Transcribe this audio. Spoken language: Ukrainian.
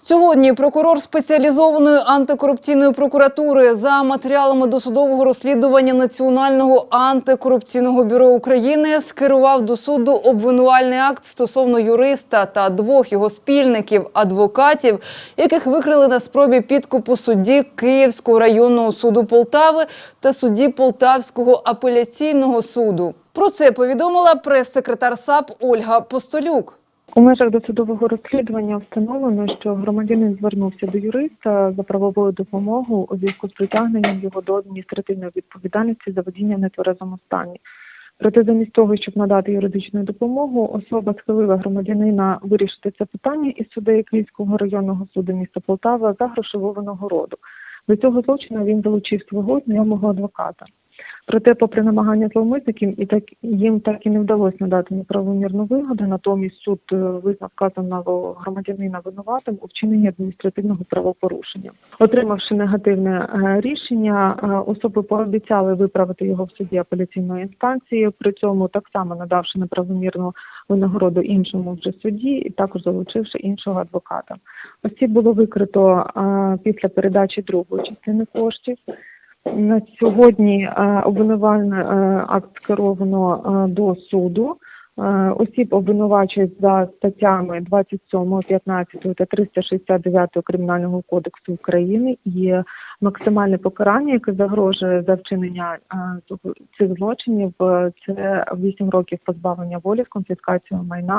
Сьогодні прокурор спеціалізованої антикорупційної прокуратури за матеріалами досудового розслідування Національного антикорупційного бюро України скерував до суду обвинувальний акт стосовно юриста та двох його спільників адвокатів, яких викрили на спробі підкупу судді Київського районного суду Полтави та судді Полтавського апеляційного суду. Про це повідомила прес-секретар САП Ольга Постолюк. У межах досудового розслідування встановлено, що громадянин звернувся до юриста за правовою допомогою у зв'язку з притягненням його до адміністративної відповідальності за водіння в нетверезому стані. Проте, замість того, щоб надати юридичну допомогу, особа схилила громадянина вирішити це питання із суддею Київського районного суду міста Полтава за грошову винагороду. До цього злочину він залучив свого знайомого адвоката. Проте, попри намагання зловмисників, і так їм так і не вдалося надати неправомірну вигоду. Натомість суд е, визнав вказаного громадянина винуватим у вчиненні адміністративного правопорушення. Отримавши негативне е, рішення, е, особи пообіцяли виправити його в суді апеляційної інстанції. При цьому так само надавши неправомірну винагороду іншому вже судді, і також залучивши іншого адвоката. Осіб було викрито після передачі другої частини коштів. На сьогодні е, обвинувальний е, акт скеровано е, до суду. Осіб обвинувачують за статтями 27, 15 та 369 Кримінального кодексу України. І максимальне покарання, яке загрожує за вчинення цих злочинів, це 8 років позбавлення волі з конфіскацією майна